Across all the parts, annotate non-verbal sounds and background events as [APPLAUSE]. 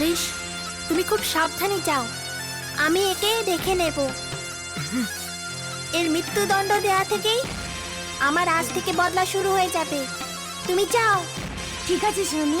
হরিশ, তুমি খুব সাবধানে যাও। আমি একে দেখে নেব। এর মৃত্যুদণ্ড দেয়া থেকেই আমার আজ থেকে বদলা শুরু হয়ে যাবে। তুমি যাও। ঠিক আছে শুনি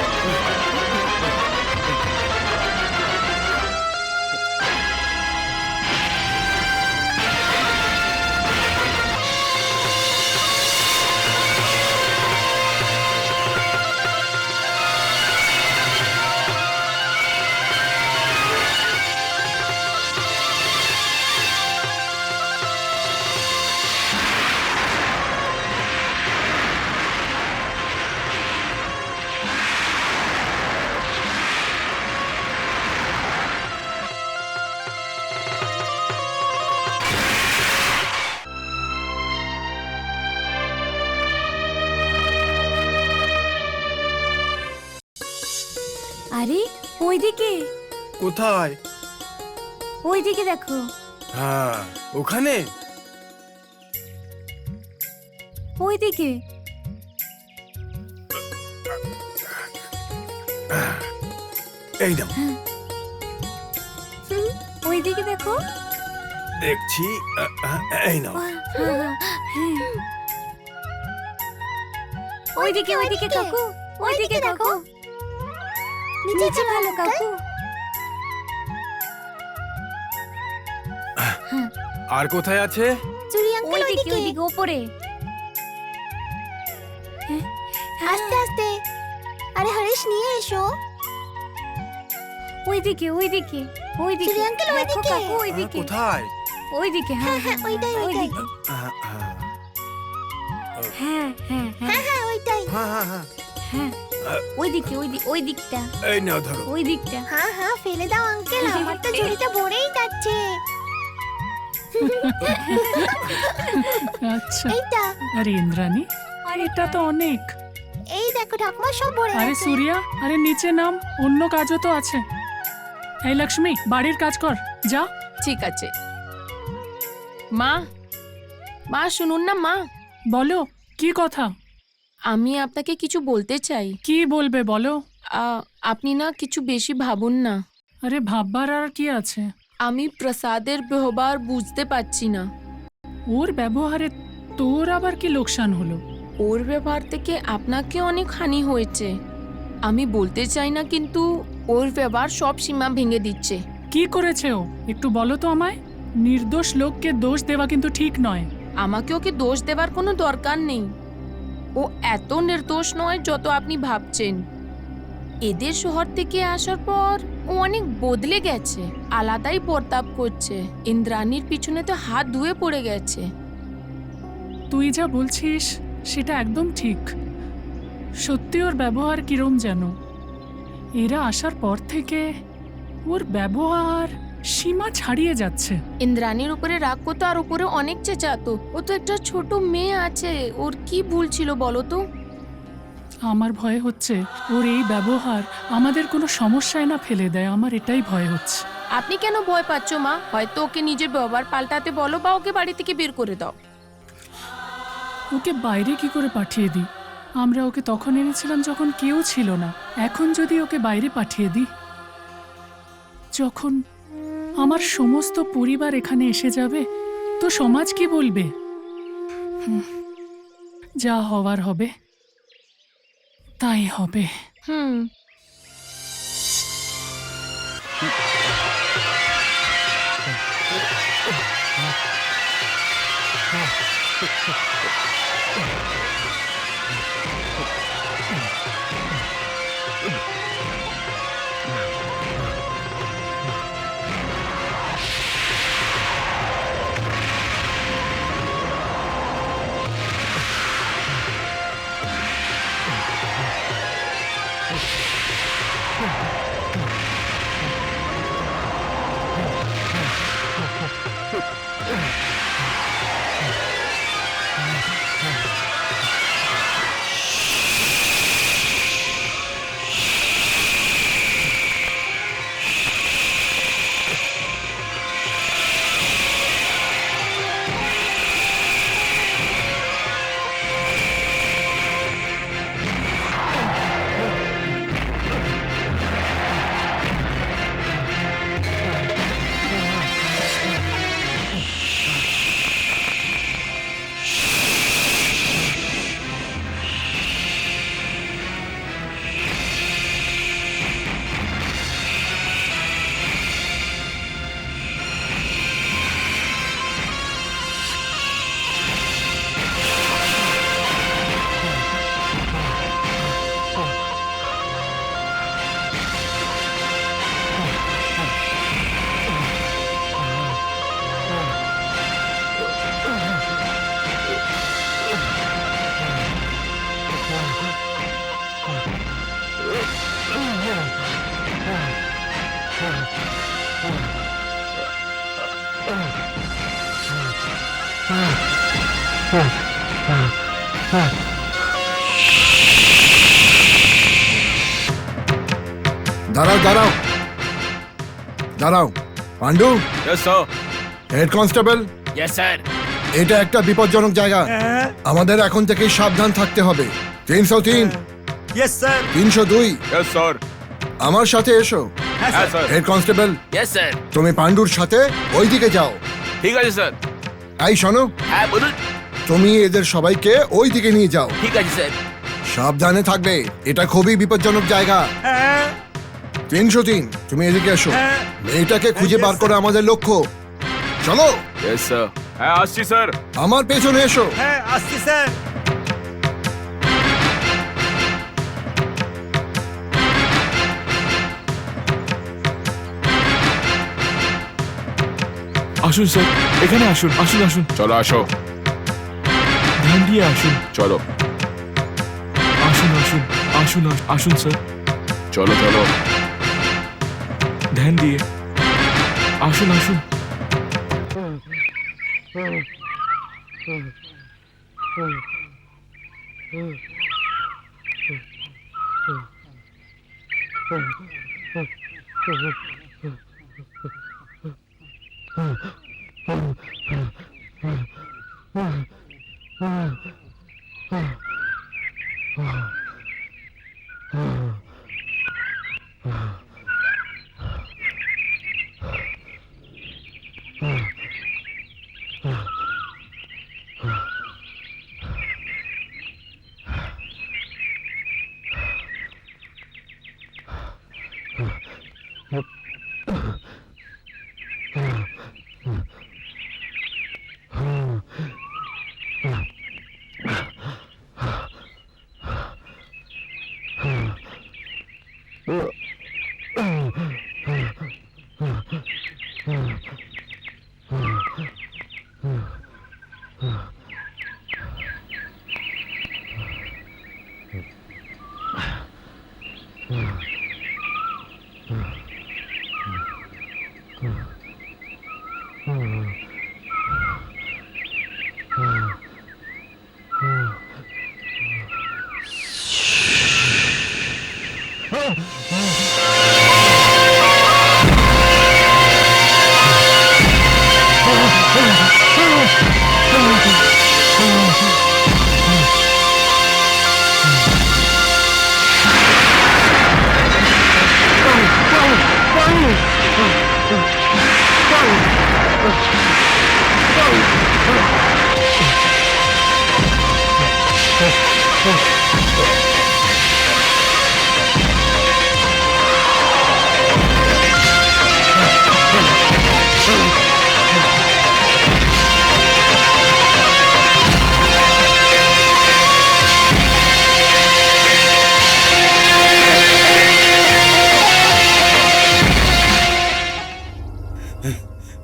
ওইদিকে? কোথায়? ওইদিকে দেখো। হ্যাঁ ওখানে? ওইদিকে। এই নাও। হুম, ওইদিকে দেখো। দেখছি আহ, আহ, এই নাও। ওইদিকে ওইদিকে কাকু। ওইদিকে দেখো। নিচে ভালো কাকু। আর কোথায় আছে? চুরি আঙ্কেল ওইদিকে ওইদিকে। উপরে আস্তে আস্তে। আরে হরিশ নিয়ে এসো। ওইদিকে ওইদিকে ওইদিকে। চুরি আঙ্কেল ওইদিকে। কাকু হ্যাঁ, ওইদিকে কোথায়? ওইদিকে হ্যাঁ হ্যাঁ ওইটাই ওইদিকে। হ্যাঁ হ্যাঁ। হ্যাঁ হ্যাঁ হ্যাঁ। ওইটাই। হ্যাঁ হ্যাঁ। হ্যাঁ। ওইদিকে ওইদিকে ওই দিকটা। এই নাও ধরো। ওই দিকটা। হ্যাঁ হ্যাঁ ফেলে দাও আঙ্কেল। [LAUGHS] আমার তো ঝুড়িটা ভরেই যাচ্ছে। আচ্ছা। এইটা। আরে ইন্দ্রাণী এটা তো অনেক। এই দেখো ঠাকুমা সব ভরে আরে সূর্যা আরে নিচে নাম অন্য কাজও তো আছে। এই লক্ষ্মী বাড়ির কাজ কর। যা। ঠিক আছে। মা মা শুনুন না মা। বলো কি কথা? আমি আপনাকে কিছু বলতে চাই। কি বলবে বলো? আ, আপনি না কিছু বেশি ভাবুন না। আরে ভাববার আর কি আছে? আমি প্রসাদের ব্যবহার বুঝতে পারছি না। ওর ব্যবহারে তোর আবার কি লোকসান হলো? ওর ব্যবহার থেকে আপনাকে অনেক হানি হয়েছে। আমি বলতে চাই না কিন্তু ওর ব্যবহার সব সীমা ভেঙে দিচ্ছে। কি করেছে ও? একটু বলো তো আমায়। নির্দোষ লোককে দোষ দেওয়া কিন্তু ঠিক নয়। আমাকে ওকে দোষ দেওয়ার কোনো দরকার নেই। ও এত নির্দোষ নয় যত আপনি ভাবছেন। এদের শহর থেকে আসার পর ও অনেক বদলে গেছে, আলাদাই প্রতাপ করছে। ইন্দ্রাণীর পিছনে তো হাত ধুয়ে পড়ে গেছে। তুই যা বলছিস, সেটা একদম ঠিক। সত্যি ওর ব্যবহার কিরম যেন? এরা আসার পর থেকে ওর ব্যবহার সীমা ছাড়িয়ে যাচ্ছে। ইন্দ্রাণীর উপরে রাগ করতো আর উপরে অনেক চেঁচাতো। ও তো একটা ছোট মেয়ে আছে ওর কি ভুল ছিল বলো তো? আমার ভয় হচ্ছে ওর এই ব্যবহার আমাদের কোনো সমস্যায় না ফেলে দেয় আমার এটাই ভয় হচ্ছে। আপনি কেন ভয় পাচ্ছ মা? হয়তো ওকে নিজের ব্যবহার পাল্টাতে বলো বা ওকে বাড়ি থেকে বের করে দাও। ওকে বাইরে কি করে পাঠিয়ে দিই? আমরা ওকে তখন এনেছিলাম যখন কেউ ছিল না এখন যদি ওকে বাইরে পাঠিয়ে দিই? যখন আমার সমস্ত পরিবার এখানে এসে যাবে তো সমাজ কি বলবে? যা হওয়ার হবে তাই হবে। হুম। [LAUGHS] দাঁড়াও দাঁড়াও। দাঁড়াও। পান্ডু? Head constable? এটা একটা বিপজ্জনক জায়গা। হ্যাঁ। আমাদের এখন থেকে সাবধান থাকতে হবে। তিনশো তিন হ্যাঁ। তিনশো দুই? আমার সাথে এসো। Head constable? তুমি পাণ্ডুর সাথে ওই দিকে যাও। ঠিক আছে স্যার তাই শোনো। হ্যাঁ, তুমি এদের সবাইকে ওই দিকে নিয়ে যাও। ঠিক আছে স্যার সাবধানে থাকবে। এটা খুবই বিপজ্জনক জায়গা। তিনশো তিন তুমি এদিকে এসো। মেয়েটাকে খুঁজে বার করা আমাদের লক্ষ্য। চলো। यस হ্যাঁ আসছি স্যার আমার পেছনে এসো। আসছি স্যার আসুন স্যার এখানে আসুন আসুন আসুন। চলো আসো। ধ্যান দিয়ে আসুন। চলো। আসুন আসুন আসুন আসুন স্যার চলো চলো। ধ্যান দিয়ে আসুন আসুন Hmm.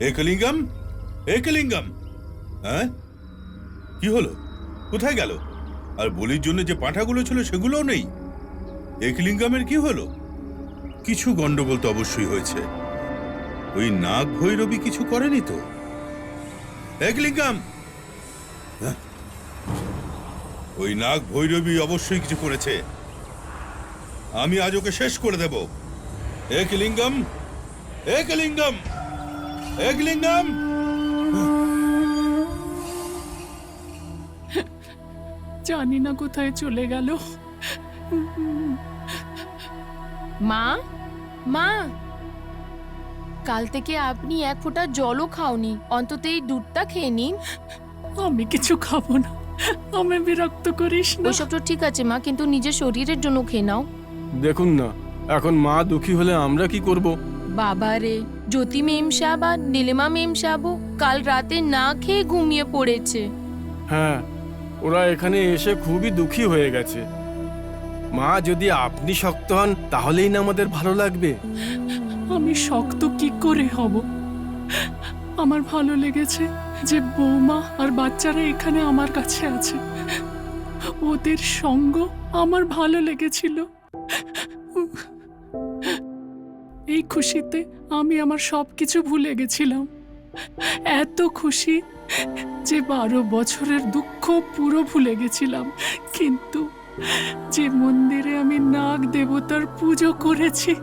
একলিঙ্গম? একলিঙ্গম? হ্যাঁ? কি হলো? কোথায় গেল? আর বলির জন্য যে পাঁঠাগুলো ছিল সেগুলোও নেই। একলিঙ্গমের কি হলো? কিছু গন্ডগোল তো অবশ্যই হয়েছে। ওই নাগ ভৈরবী কিছু করেনি তো? একলিঙ্গম! হ্যাঁ? ওই নাগ ভৈরবী অবশ্যই কিছু করেছে। আমি আজ ওকে শেষ করে দেব। একলিঙ্গম! একলিঙ্গম! একলিঙ্গম জানি না কোথায় চলে গেল। মা মা! কাল থেকে আপনি এক ফোঁটা জলও খাওনি। অন্তত এই দুধটা খেয়ে নিন। আমি কিছু খাব না। আমি বিরক্ত করিস না। ওইসব তো ঠিক আছে মা কিন্তু নিজের শরীরের জন্য খেয়ে নাও। দেখুন না এখন মা দুঃখী হলে আমরা কি করব? বাবা রে জ্যোতি মেম সাহেব আর নীলিমা মেম সাহেবও কাল রাতে না খেয়ে ঘুমিয়ে পড়েছে। হ্যাঁ ওরা এখানে এসে খুবই দুঃখী হয়ে গেছে। মা যদি আপনি শক্ত হন তাহলেই না আমাদের ভালো লাগবে। আমি শক্ত কি করে হব? আমার ভালো লেগেছে যে বৌমা আর বাচ্চারা এখানে আমার কাছে আছে। ওদের সঙ্গ আমার ভালো লেগেছিল। খুশিতে আমি আমার সব কিছু ভুলে গেছিলাম। এত খুশি যে বারো বছরের দুঃখ পুরো ভুলে গেছিলাম। কিন্তু যে মন্দিরে আমি নাগ দেবতার পুজো করেছি,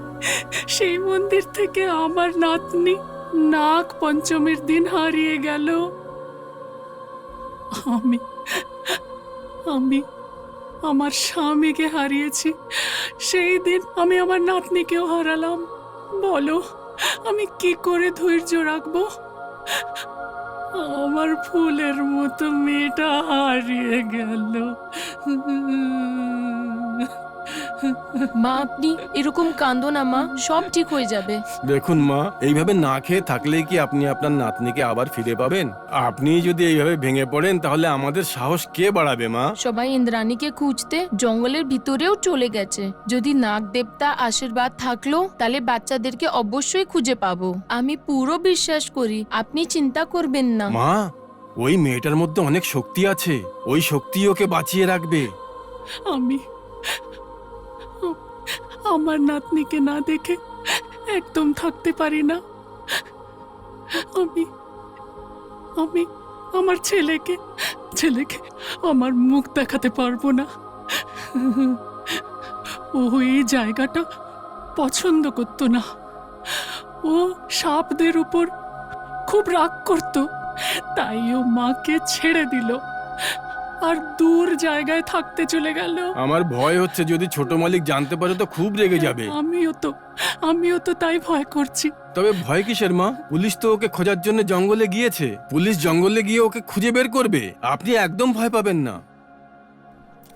সেই মন্দির থেকে আমার নাতনি নাগ পঞ্চমীর দিন হারিয়ে গেল। আমি আমি আমার স্বামীকে হারিয়েছি। সেই দিন আমি আমার নাতনিকেও হারালাম। বলো আমি কি করে ধৈর্য রাখব? আমার ফুলের মতো মেয়েটা হারিয়ে গেল। [LAUGHS] মা আপনি এরকম কান্দো না মা। সব ঠিক হয়ে যাবে। দেখুন মা এইভাবে না খেয়ে থাকলেই কি আপনি আপনার নাতনিকে আবার ফিরে পাবেন? আপনি যদি এইভাবে ভেঙে পড়েন তাহলে আমাদের সাহস কে বাড়াবে মা? সবাই ইন্দ্রাণীকে খুঁজতে জঙ্গলের ভিতরেও চলে গেছে। যদি নাগ দেবতা আশীর্বাদ থাকল তাহলে বাচ্চাদেরকে অবশ্যই খুঁজে পাবো। আমি পুরো বিশ্বাস করি আপনি চিন্তা করবেন না। মা ওই মেয়েটার মধ্যে অনেক শক্তি আছে। ওই শক্তি ওকে বাঁচিয়ে রাখবে। আমি আমার নাতনিকে না দেখে একদম থাকতে পারি না। আমি আমি আমার ছেলেকে ছেলেকে আমার মুখ দেখাতে পারব না। ও এই জায়গাটা পছন্দ করতো না। ও সাপদের উপর খুব রাগ করত। তাই ও মাকে ছেড়ে দিল। আর দূর জায়গায় থাকতে চলে গেল। আমার ভয় হচ্ছে যদি ছোট মালিক জানতে পারে তো খুব রেগে যাবে। আমিও তো আমিও তো তাই ভয় করছি। তবে ভয় কিসের মা? পুলিশ তো ওকে খোঁজার জন্য জঙ্গলে গিয়েছে। পুলিশ জঙ্গলে গিয়ে ওকে খুঁজে বের করবে। আপনি একদম ভয় পাবেন না।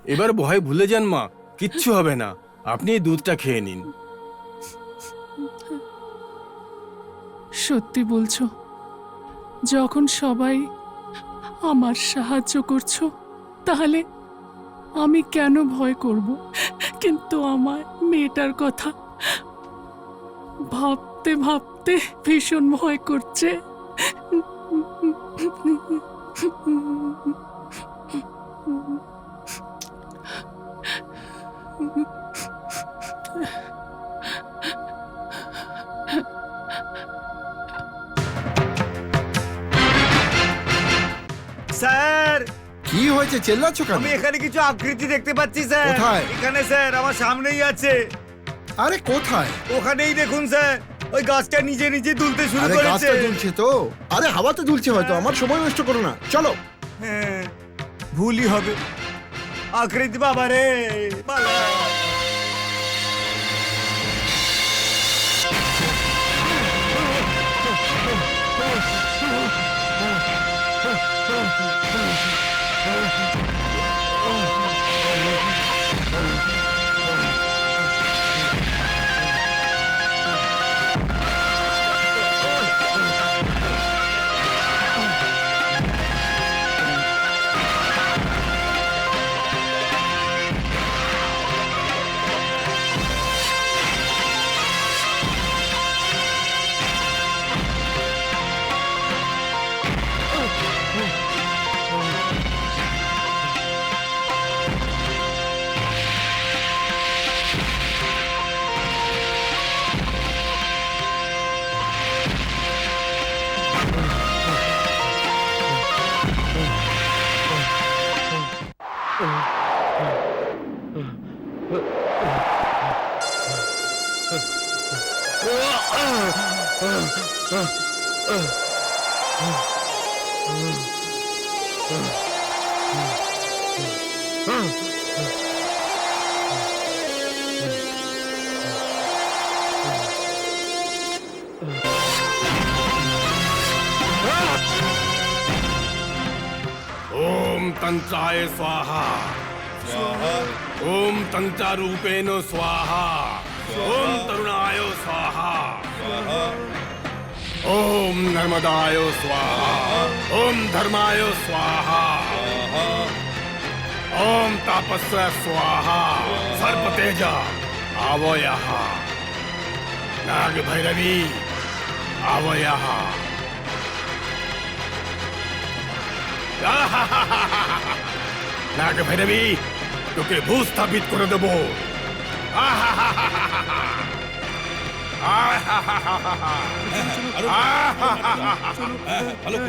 এবার ভয় ভুলে যান মা কিচ্ছু হবে না। আপনি এই দুধটা খেয়ে নিন। সত্যি বলছো যখন সবাই আমার সাহায্য করছ তাহলে আমি কেন ভয় করব? কিন্তু আমার মেয়েটার কথা ভাবতে ভাবতে ভীষণ ভয় করছে। স্যার! কি হয়েছে? চেল্লাচ্ছ কেন? আমি এখানে কিছু আকৃতি দেখতে পাচ্ছি স্যার। কোথায়? এখানে স্যার আমার সামনেই আছে। আরে কোথায়? ওখানেই দেখুন স্যার। ওই গাছটা নিজে নিজে দুলতে শুরু আরে করেছে। গাছটা দুলছে তো? আরে হাওয়া তো দুলছে হয়তো। আমার সময় নষ্ট করো না। চলো। হ্যাঁ ভুলই হবে। আকৃতি বাবা রে পালা। तंत्राय स्वाहा। ओम तंत्रारूपेण स्वाहा। ओम तरुणाय स्वाहा। ओम नर्मदाय स्वाहा। ओम धर्माय स्वाहा। ओम तापस्य स्वाहा। सर्पतेजा आवो यहाँ नाग भैरवी आवो [LAUGHS] নাগ ভৈরবী তোকে ভূস্থাপিত করে দেব। হ্যাঁ ভালো [LAUGHS]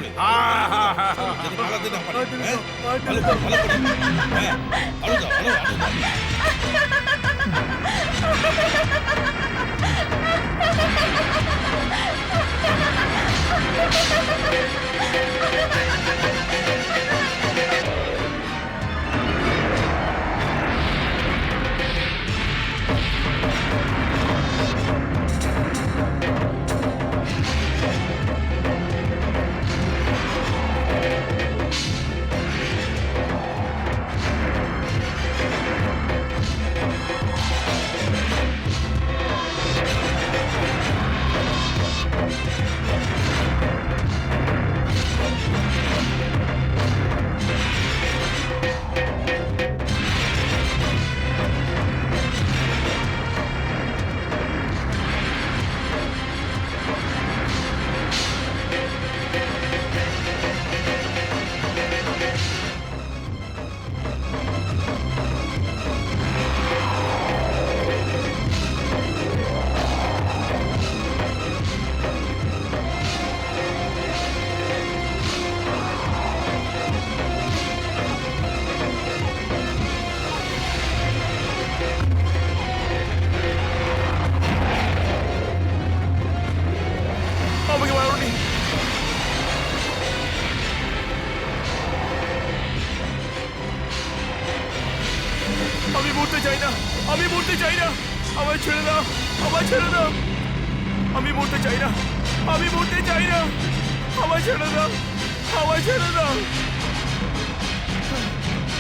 আমায় ছেড়ে দাও।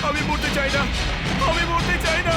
আমি মরতে চাই না। আমি মরতে চাই না।